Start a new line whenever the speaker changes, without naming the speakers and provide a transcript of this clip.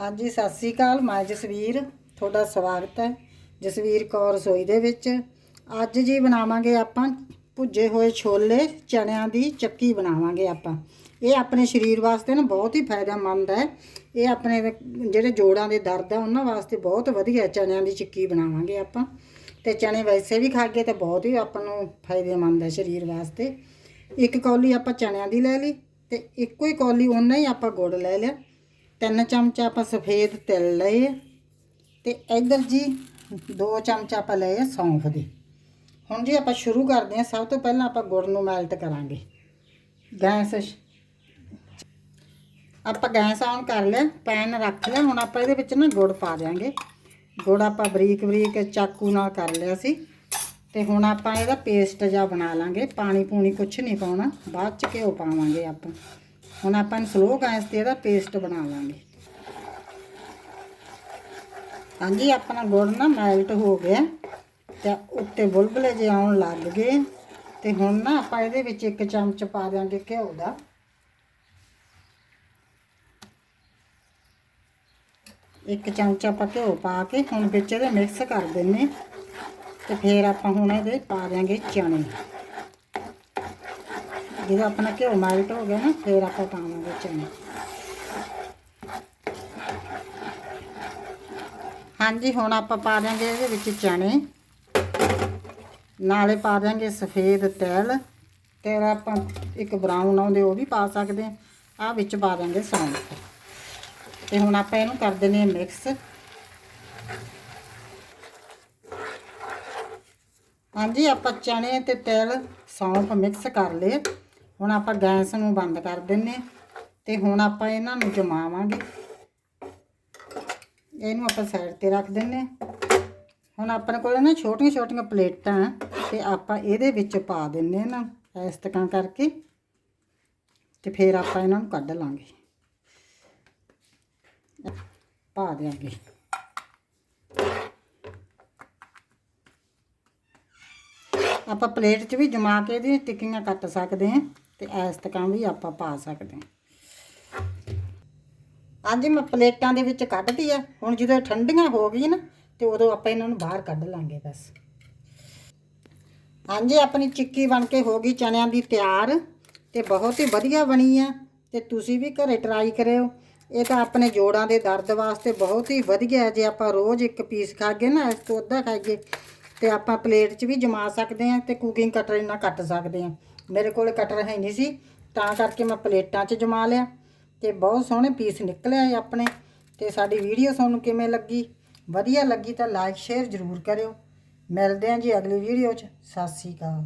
ਹਾਂਜੀ, ਸਤਿ ਸ੍ਰੀ ਅਕਾਲ, ਮੈਂ ਜਸਵੀਰ, ਤੁਹਾਡਾ ਸਵਾਗਤ ਹੈ ਜਸਵੀਰ ਕੌਰ ਰਸੋਈ ਦੇ ਵਿੱਚ। ਅੱਜ ਜੀ ਬਣਾਵਾਂਗੇ ਆਪਾਂ ਭੁੱਜੇ ਹੋਏ ਛੋਲੇ, ਚਣਿਆਂ ਦੀ ਚੱਕੀ ਬਣਾਵਾਂਗੇ ਆਪਾਂ। ਇਹ ਆਪਣੇ ਸਰੀਰ ਵਾਸਤੇ ਨਾ ਬਹੁਤ ਹੀ ਫਾਇਦੇਮੰਦ ਹੈ। ਇਹ ਆਪਣੇ ਜਿਹੜੇ ਜੋੜਾਂ ਦੇ ਦਰਦ ਆ, ਉਹਨਾਂ ਵਾਸਤੇ ਬਹੁਤ ਵਧੀਆ ਚਣਿਆਂ ਦੀ ਚੱਕੀ ਬਣਾਵਾਂਗੇ ਆਪਾਂ। ਤੇ ਚਣੇ ਵੈਸੇ ਵੀ ਖਾਗੇ ਤਾਂ ਬਹੁਤ ਹੀ ਆਪਾਂ ਨੂੰ ਫਾਇਦੇਮੰਦ ਹੈ ਸਰੀਰ ਵਾਸਤੇ। ਇੱਕ ਕੌਲੀ ਆਪਾਂ ਚਣਿਆਂ ਦੀ ਲੈ ਲਈ ਤੇ ਇੱਕੋ ਹੀ ਕੌਲੀ ਉਹਨਾਂ ਹੀ ਆਪਾਂ ਗੁੜ ਲੈ ਲਿਆ। ਤਿੰਨ ਚਮਚ ਆਪਾਂ ਸਫੇਦ ਤਿਲ ਲਏ ਆ ਤੇ ਇੱਧਰ ਜੀ ਦੋ ਚਮਚ ਆਪਾਂ ਲਏ ਸੌਂਫ ਦੇ। ਹੁਣ ਜੀ ਆਪਾਂ ਸ਼ੁਰੂ ਕਰਦੇ ਹਾਂ ਸਭ ਤੋਂ ਪਹਿਲਾਂ ਆਪਾਂ ਗੁੜ ਨੂੰ ਮੈਲਟ ਕਰਾਂਗੇ। ਗੈਸ ਆਪਾਂ ਗੈਸ ਆਨ ਕਰ ਲਿਆ ਪੈਨ ਰੱਖ ਲਿਆ, ਹੁਣ ਆਪਾਂ ਇਹਦੇ ਵਿੱਚ ਨਾ ਗੁੜ ਪਾ ਦਿਆਂਗੇ। ਗੁੜ ਆਪਾਂ ਬਰੀਕ ਬਰੀਕ ਚਾਕੂ ਨਾਲ ਕਰ ਲਿਆ ਸੀ। ਤੇ ਹੁਣ ਆਪਾਂ ਇਹਦਾ ਪੇਸਟ ਜਿਹਾ ਬਣਾ ਲਾਂਗੇ। ਪਾਣੀ ਪੂਣੀ ਕੁਛ ਨਹੀਂ ਪਾਉਣਾ, ਬਾਅਦ ਚ ਘਿਓ ਪਾਵਾਂਗੇ ਆਪਾਂ। ਹੁਣ ਆਪਾਂ ਨੂੰ ਸਲੋ ਗੈਸ ਤੇ ਇਹਦਾ ਪੇਸਟ ਬਣਾ ਲਾਂਗੇ। ਹਾਂਜੀ, ਆਪਣਾ ਗੁੜ ਨਾ ਮੈਲਟ ਹੋ ਗਿਆ ਤੇ ਉੱਤੇ ਬੁਲਬਲੇ ਜੇ ਆਉਣ ਲੱਗ ਗਏ ਤੇ ਹੁਣ ਨਾ ਆਪਾਂ ਇਹਦੇ ਵਿੱਚ ਇੱਕ ਚਮਚ ਪਾ ਦਿਆਂਗੇ ਘਿਓ ਦਾ। ਇੱਕ ਚਮਚ ਆਪਾਂ ਘਿਓ ਪਾ ਕੇ ਹੁਣ ਵਿੱਚ ਇਹਦੇ ਮਿਕਸ ਕਰ ਦਿੰਨੇ ਤੇ ਫਿਰ ਆਪਾਂ ਹੁਣ ਇਹਦੇ ਪਾ ਦਿਆਂਗੇ ਚਣੇ ਜਦੋਂ ਆਪਣਾ ਘਿਓ ਮੈਲਟ ਹੋ ਗਿਆ ਨਾ, ਫਿਰ ਆਪਾਂ ਪਾਵਾਂਗੇ ਚਨੇ ਹਾਂਜੀ, ਹੁਣ ਆਪਾਂ ਪਾ ਦਿਆਂਗੇ ਇਹਦੇ ਵਿੱਚ ਚਣੇ ਨਾਲੇ ਪਾ ਦਿਆਂਗੇ ਸਫੇਦ ਤਿਲ। ਤੇ ਆਪਾਂ ਇੱਕ ਬਰਾਊਨ ਆਉਂਦੇ ਉਹ ਵੀ ਪਾ ਸਕਦੇ ਆ ਆ ਵਿੱਚ ਪਾ ਦਿਆਂਗੇ ਸੌਂਫ। ਤੇ ਹੁਣ ਆਪਾਂ ਇਹਨੂੰ ਕਰ ਦਿੰਦੇ ਆ ਮਿਕਸ ਹਾਂਜੀ, ਆਪਾਂ ਚਣੇ ਤੇ ਤਿਲ, ਸੌਂਫ ਮਿਕਸ ਕਰ ਲਏ। ਹੁਣ ਆਪਾਂ ਗੈਸ ਨੂੰ ਬੰਦ ਕਰ ਦਿੰਨੇ ਤੇ ਹੁਣ ਆਪਾਂ ਇਹਨਾਂ ਨੂੰ ਜਮਾਵਾਂਗੇ। ਇਹਨੂੰ ਆਪਾਂ ਸਾਈਡ ਤੇ ਰੱਖ ਦਿੰਨੇ ਹੁਣ ਆਪਣੇ ਕੋਲ ਨਾ ਛੋਟੀਆਂ ਛੋਟੀਆਂ ਪਲੇਟਾਂ ਤੇ ਆਪਾਂ ਇਹਦੇ ਵਿੱਚ ਪਾ ਦਿੰਨੇ ਨਾ ਇਸ ਤਰ੍ਹਾਂ ਕਰਕੇ ਤੇ ਫਿਰ ਆਪਾਂ ਇਹਨਾਂ ਨੂੰ ਕੱਢ ਲਾਂਗੇ। ਪਾ ਦਿਆਂਗੇ। ਆਪਾਂ ਪਲੇਟ 'ਚ ਵੀ ਜਮਾ ਕੇ ਇਹਦੀਆਂ ਟਿੱਕੀਆਂ ਕੱਟ ਸਕਦੇ ਹਾਂ। ਤੇ ਇਸ ਤਰ੍ਹਾਂ ਵੀ ਆਪਾਂ ਪਾ ਸਕਦੇ ਹਾਂ। ਹਾਂਜੀ ਮੈਂ ਪਲੇਟਾਂ ਦੇ ਵਿੱਚ ਕੱਢਦੀ ਆ। ਹੁਣ ਜਦੋਂ ਠੰਡੀਆਂ ਹੋ ਗਈ ਨਾ, ਤੇ ਉਦੋਂ ਆਪਾਂ ਇਹਨਾਂ ਨੂੰ ਬਾਹਰ ਕੱਢ ਲਾਂਗੇ ਬਸ। ਹਾਂਜੀ, ਆਪਣੀ ਚਿੱਕੀ ਬਣ ਕੇ ਹੋ ਗਈ ਚਣਿਆਂ ਦੀ ਤਿਆਰ ਤੇ ਬਹੁਤ ਹੀ ਵਧੀਆ ਬਣੀ ਆ ਤੇ ਤੁਸੀਂ ਵੀ ਘਰੇ ਟਰਾਈ ਕਰਿਓ। ਇਹ ਤਾਂ ਆਪਣੇ ਜੋੜਾਂ ਦੇ ਦਰਦ ਵਾਸਤੇ ਬਹੁਤ ਹੀ ਵਧੀਆ ਜੇ ਆਪਾਂ ਰੋਜ਼ ਇੱਕ ਪੀਸ ਖਾਗੇ ਨਾ ਇਸ ਤੋਂ ਅੱਧਾ ਖਾਈਏ ਤੇ ਆਪਾਂ ਪਲੇਟ 'ਚ ਵੀ ਜਮਾ ਸਕਦੇ ਹਾਂ ਤੇ ਕੁਕਿੰਗ ਕਟਰ ਨਾਲ ਕੱਟ ਸਕਦੇ ਹਾਂ। ਮੇਰੇ ਕੋਲ ਕਟਰ ਹੈ ਨਹੀਂ ਸੀ, ਤਾਂ ਕਰਕੇ ਮੈਂ ਪਲੇਟਾਂ 'ਚ ਜਮਾ ਲਿਆ ਤੇ ਬਹੁਤ ਸੋਹਣੇ ਪੀਸ ਨਿਕਲੇ ਆ ਆਪਣੇ ਤੇ ਸਾਡੀ ਵੀਡੀਓ ਤੁਹਾਨੂੰ ਕਿਵੇਂ ਲੱਗੀ? ਵਧੀਆ ਲੱਗੀ ਤਾਂ ਲਾਈਕ ਸ਼ੇਅਰ ਜ਼ਰੂਰ ਕਰਿਓ। ਮਿਲਦੇ ਹਾਂ ਜੀ ਅਗਲੀ ਵੀਡੀਓ 'ਚ। ਸਤਿ ਸ਼੍ਰੀ ਅਕਾਲ।